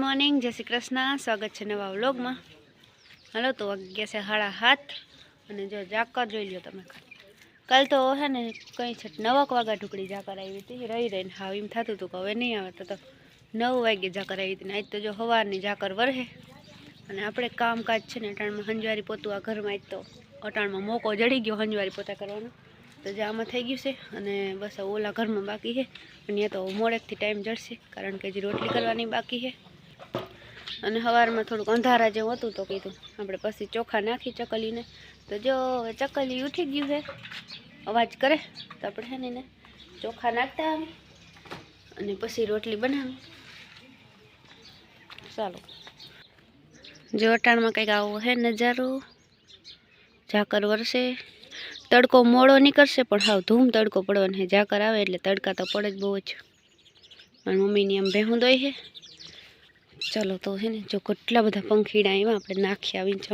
Morning, જય શ્રી કૃષ્ણ. સ્વાગત છે નવા વ્લોગમાં. હાલો તો વાગ્યા છે હાડા હાથ અને જો જાકર જોઈ લ્યો તમે કાલ તો હે ને કંઈ છે નવક વાગ્યા ઢુકડી જાકર આવી હતી. રહી રહીને હાવ એમ થતું હતું કે હવે નહીં આવે તો નવ વાગ્યે જાકર આવી હતી ને આજ તો જો હવારની જાકર વરહે. અને આપણે કામકાજ છે ને અટાણમાં હંજવારી પોતું આ ઘરમાં આજ તો અટાણમાં મોકો જડી ગયો હંજવારી પોતા કરવાનો. તો જે આમાં થઈ ગયું છે અને બસ ઓલા ઘરમાં બાકી છે. અને એ તો મોડેકથી ટાઈમ જડશે કારણ કે હજી રોટલી કરવાની બાકી છે. અને સવારમાં થોડુંક અંધારા જેવું હતું તો કીધું, આપણે પછી ચોખા નાખી ચકલીને. તો જો હવે ચકલી ઉઠી ગયું છે, અવાજ કરે, તો આપણે છે ને ચોખા નાખતા અને પછી રોટલી બનાવી ચાલો. જો અટાણમાં કંઈક આવો હે નજારો, ઝાકર વરસે. તડકો મોડો નીકળશે, પણ હાવ ધૂમ તડકો પડવાનો છે. ઝાકર આવે એટલે તડકા તો પડે જ બહુ જ. પણ મમ્મીની આમ ભેહું દોઈ છે. ચાલો તો છે ને જો કેટલા બધા પંખીડા આવ્યા આપણે નાખ્યા આવીને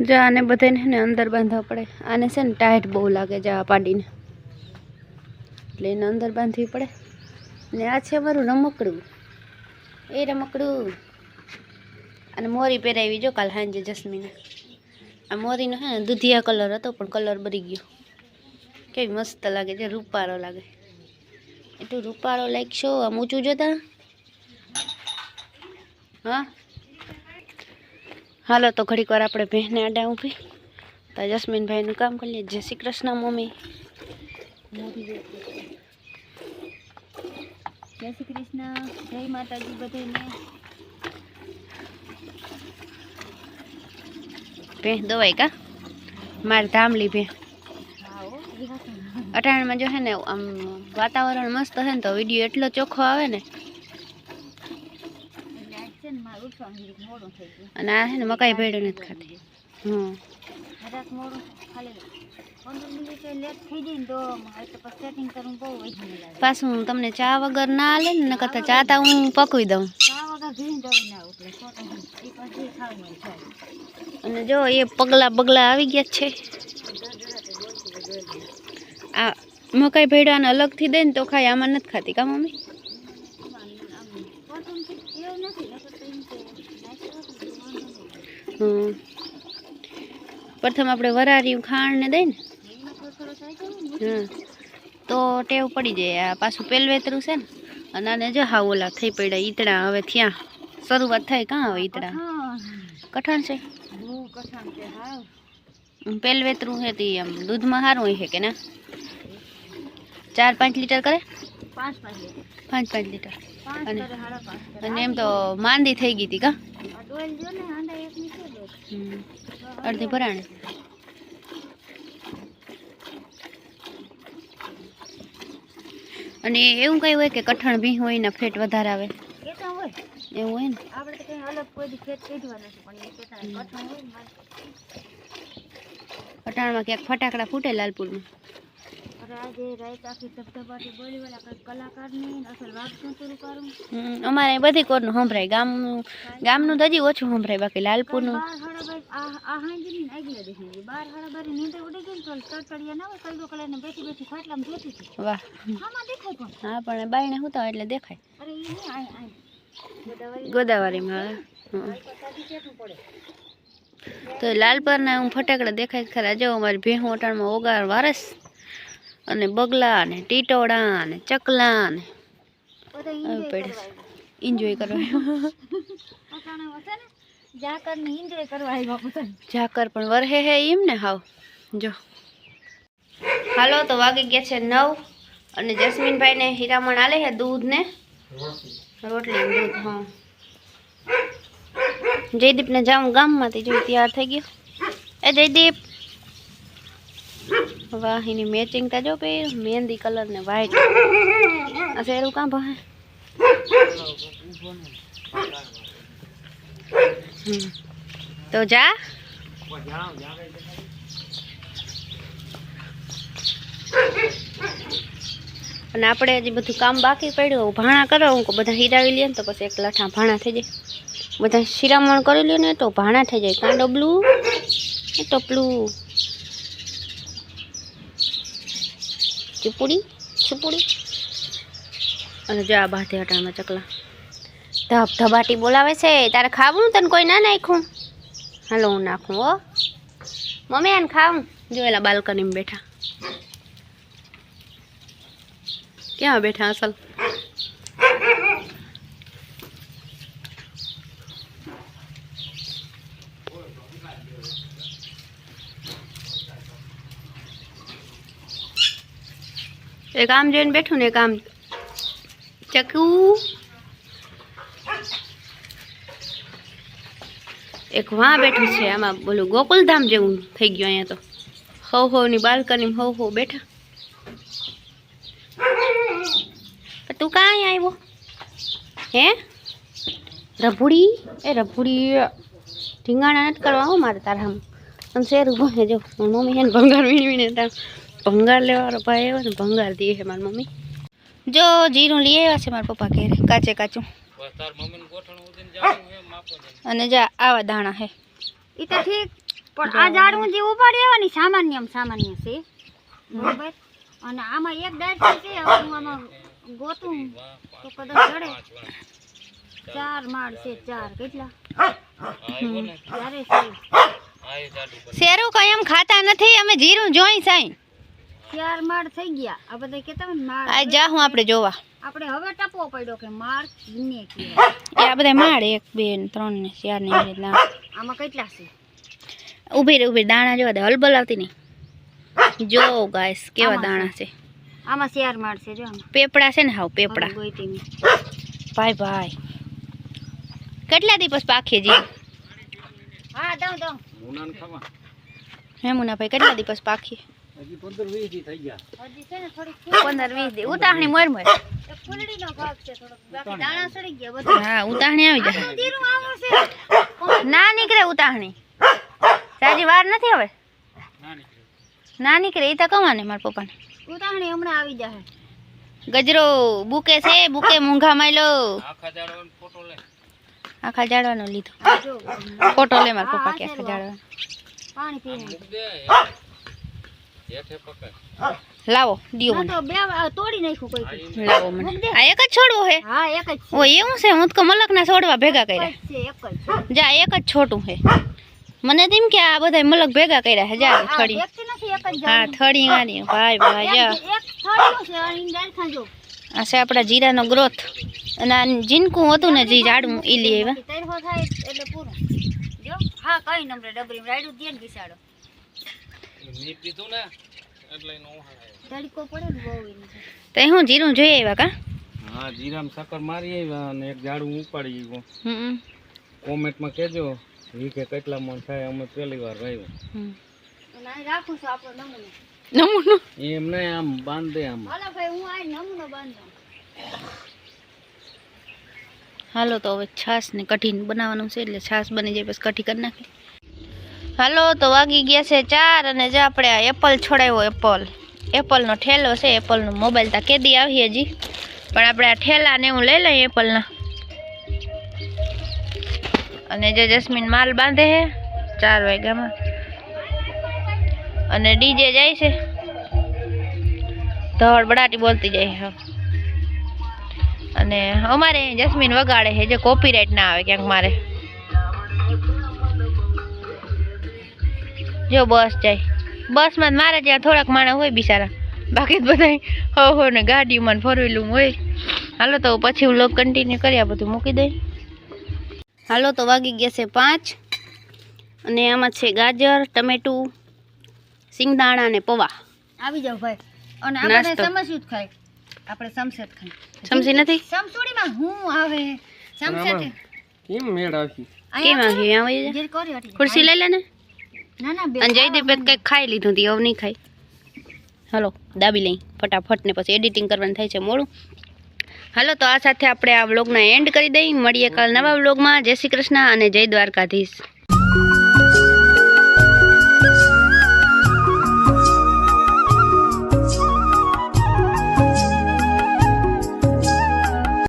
જો, આને બધાને અંદર બાંધવા પડે. આને છે ને ટાઈટ બહુ લાગે જવા પાડીને. એટલે એને અંદર બાંધવી પડે. ને આ છે મારું રમકડું. એ રમકડું. અને મોરી પહેરાવી જો કાલ સાંજે જસ્મીને. આ મોરીનો હે દૂધિયા કલર હતો, પણ કલર બરી ગયો. કેવી મસ્ત લાગે છે રૂપારો લાગે. એટલું રૂપારો લાગશો, આમ ઊંચું જોતા? હા? હાલો તો ઘડીક વાર આપણે બહેને આડા ઊભી. તો જસ્મીનભાઈનું કામ કરી લઈએ. જય શ્રી કૃષ્ણ મમ્મી. જય શ્રી કૃષ્ણ. જય માતાજી બધાને ભેં દવાઈ કા? મારે ધામલી ભેં અટાણમાં જો છે ને આમ વાતાવરણ મસ્ત છે ને તો વીડિયો એટલો ચોખ્ખો આવે ને અને આ છે ને મકાઈ ભેડો નથી ખાતી. હમ. પાછું તમને ચા વગર ના હાલે ને કરતા ચા તા હું પકવી દઉં. અને જો એ પગલા પગલા આવી ગયા છે. આ મકાઈ ભેડાને અલગથી દે ને તો ખાય આમાં નથી ખાતી કા મમ્મી હમ પ્રથમ આપણે વરાર્યું ખાણને દઈને. દઈ ને તો ટેવ પડી જાય. આ પાછું પેલવેતરું છે ને અને આને જો હા ઓલા થઈ પડ્યા ઈતડા હવે ત્યાં શરૂઆત થાય કાં હવે ઈતડા કઠણ છે. પેલવેતરું છે તે આમ દૂધમાં સારું હોય છે કે ના? ચાર પાંચ લીટર કરે? પાંચ પાંચ લીટર. અને એમ તો માંદી થઈ ગઈ હતી કા. અડધી ભરાણી. અને એવું કઈ હોય કે કઠણ બી હોય ને ફેટ વધારે આવે એવું હોય ને? કઠણમાં ક્યાંક ફટાકડા ફૂટે લાલપુરમાં. અમારે બધી કોરનું સંભળાય. ગામનું ગામનું તો હજી ઓછું સંભળાય બાકી લાલપુરનું. વાહ. હા પણ બાઈને શું તો એટલે દેખાય. ગોદાવરીમાં. તો લાલપરના હું ફટાકડા દેખાય ખરા. જો અમારી ભેહું અટાણમાં ઓગાર વારસ. અને બગલા ને ટીટોડા ને ચકલા ને પડે એન્જોય કરવા આવ્યા ઝાકર પણ વરહે હે એમ ને હાવ. જો. હાલો તો વાગી ગયા છે નવ અને જસ્મીનભાઈને હીરામણ આલે છે દૂધ ને રોટલી દૂધ હા. જયદીપને જાઉં ગામમાંથી જોઈ તૈયાર થઈ ગયો. એ જયદીપ. વાહ એની મેચિંગ તા જો પે મહેંદી કલર ને વ્હાઈટ આ શેરું કાં ભાઈ? હમ. તો જા. અને આપણે હજી બધું કામ બાકી પડ્યું ભાણા કરો હું કહું બધા હીરાવી લઈએ ને તો પછી એક લઠા ભાણા થઈ જાય. બધા શિરામણ કરી લે ને તો ભાણા થઈ જાય. કાં ડબલું એ ટપલું ચૂપુડી ચીપુડી. અને જો આ બાથે હટામાં ચકલા. ધબ ધબાટી બોલાવે છે તારે ખાવું? તને કોઈ ના નાખું હાલો હું નાખું હો. મમ્મી આને ખાવું જો એલા બાલ્કનીમાં બેઠા. ક્યાં બેઠા અસલ? એક આમ જોઈને બેઠું ને એક આમ ચકુ એક વાં બેઠું છે આમાં બોલું ગોકુલધામ જેવું થઈ ગયું અહીંયા તો. હવ હવની બાલ્કની હવ હવ બેઠા. તું ક્યાં આવ્યો? હે? રભુડી એ રભુડી ઢીંગાણા નથી કરવા મારે તારા આમ શેર ઊભો હે જો મમ્મી હે ભંગાર વીણી વીણે તાર ભંગાર લેવાનો ભાઈ આવ્યો ને ભંગાર દે છે મારી મમ્મી. જો જીરું લઈ આવ્યા છે મારા પપ્પા ઘેરે કાચે કાચું. અને જા આવા દાણા હે. એ તો ઠીક પણ આ ઝાડવું જે ઉપાડી આવવાની સામાન્ય સામાન્ય છે. બરોબર? અને આમાં એક ડાળ છે હવે હું આમાં ગોતું તો કદાચ જડે. ચાર માળ છે ચાર. કેટલા? શેરું કઈ એમ ખાતા નથી અમે જીરું જોઈ સાઈ. ચાર માળ થઈ ગયા. આ બધા કેતા હોય માળ આ જા હું આપણે જોવા. આપણે હવે ટપવો પડ્યો કે માળ ને કે એ આ બધા માળ એક બે ને ત્રણ ને ચાર ને એવી રીતના. આમાં કેટલા છે? ઊભી રે ઊભી દાણા જોવા દે હલબલ આવતી નહીં. જો ગાઈસ કેવા દાણા છે. આમાં ચાર માળ છે જો આમાં. પેપડા છે ને હાવ પેપડા. ભાઈ ભાઈ. કેટલા દિવસ પાખે જી હા દઉં દઉં. હે મુનાભાઈ કેટલા દિવસ પાખીએ હજી છે ને થોડીક પંદર વીસ દી. ઉતાહણી મોર મોર. એક ફૂલડીનો ભાગ છે થોડોક. બાકી દાણા સડી ગયા બધા. હા ઉતાહણી આવી જાય જીરું આવું છે. ના નીકળે ઉતાહણી સાજી વાર નથી હવે? ના નીકળે. એ તો કમાને મારા પપ્પાને. ઉતાહણી હમણાં આવી જાય ગજરો બુકે છે બુકે મૂંઘા માયલો. આખા જાડવાનો લીધો. ફોટો લે મારા પપ્પા કે આખા જાડવાનો પાણી પીને. લાવો દિયો મને. તો બે તોડી નાખ્યું કોઈ. લાવો મને. આ એક જ છોડવો હે? હા એક જ છે. ઓ એવું છે? હું તો મલકના છોડવા ભેગા કર્યા એક જ છે એક જ જા એક જ છોટું હે. મને તેમ કે આ બધા મલક ભેગા કર્યા હે. જા થડી વ્યક્તિ નથી એક જ હા. થડી ગાડી ભાઈ ભાઈ જા. એક થડી છે અને ખાજો. આ છે આપણા જીરાનો ગ્રોથ. અને આ જીનકું હતું ને જી ઝાડું ઈ લઈ આવ્યા. એટલે પૂરું. જો હા કઈ નંબર ડબરી રાયડું દે ને બિસાડો તડકો પડે ને બહુ એની તો હું જીરું જોઈ આવ્યા કા? હા જીરામ સાકર મારી આવ્યા અને એક ઝાડું ઉપાડી ગયું હમ. કોમેન્ટમાં કહેજો વીઘે કેટલા મણ થાય અમે પહેલી વાર રહ્યો હમ. રાખું છું આપણો નમૂનો. નમૂનો? એમ નહીં આમ બાંધે આમ. હાલો ભાઈ હું આ નમૂનો બાંધું. હાલો તો હવે છાશ ને કઢી બનાવવાનું છે એટલે છાશ બની જાય પછી કઠી કરી નાખી હાલો, તો વાગી ગયા છે ચાર અને જે આપણે આ એપલ છોડાવ્યો એપલ. એપલનો ઠેલો છે, એપલનો મોબાઈલ તા કેદી આવી હજી પણ આપણે આ ઠેલા ને એવું લઈ લઈએ એપલના. અને જે જસ્મીન માલ બાંધે છે ચાર વાગ્યામાં. અને ડીજે જાય છે. ધડ બડાટી બોલતી જાય છે. અને અમારે જસ્મીન વગાડે છે, જે કોપીરાઇટ ના આવે ક્યાંક મારે. જો બસ જાય. બસમાં મારે ત્યાં થોડાક માણસ હોય બિચારા. બાકી તો બધા હો હો ને ગાડીમાં ફોર હોય. હાલો તો પછી વ્લોગ કન્ટિન્યુ કર્યા બધું મૂકી દઈ. હાલો તો વાગી ગયા છે પાંચ. અને આમાં છે ગાજર ટમેટું સિંગદાણા અને પૌવા. આવી જાવ ભાઈ. અને આપણે સમસ્યું જ ખાય. આપણે સમસેટ ખાય સમજી નથી? સમસુડીમાં હું આવે? સમસેટ? કેમ મેળ આવી? કેમ આવી? આવી જે કરી હટી ખુરશી લઈ લે ને. અને જયદીપે કંઈક ખાઈ લીધું હતી હવે નહીં ખાય. હલો દાબી લઈ ફટાફટ ને પછી એડિટિંગ કરવાનું થાય છે મોડું. હાલો તો આ સાથે આપણે આ વ્લોગના એન્ડ કરી દઈ. મળીએ કાલ નવા વ્લોગમાં જય શ્રી કૃષ્ણ અને જય દ્વારકાધીશ.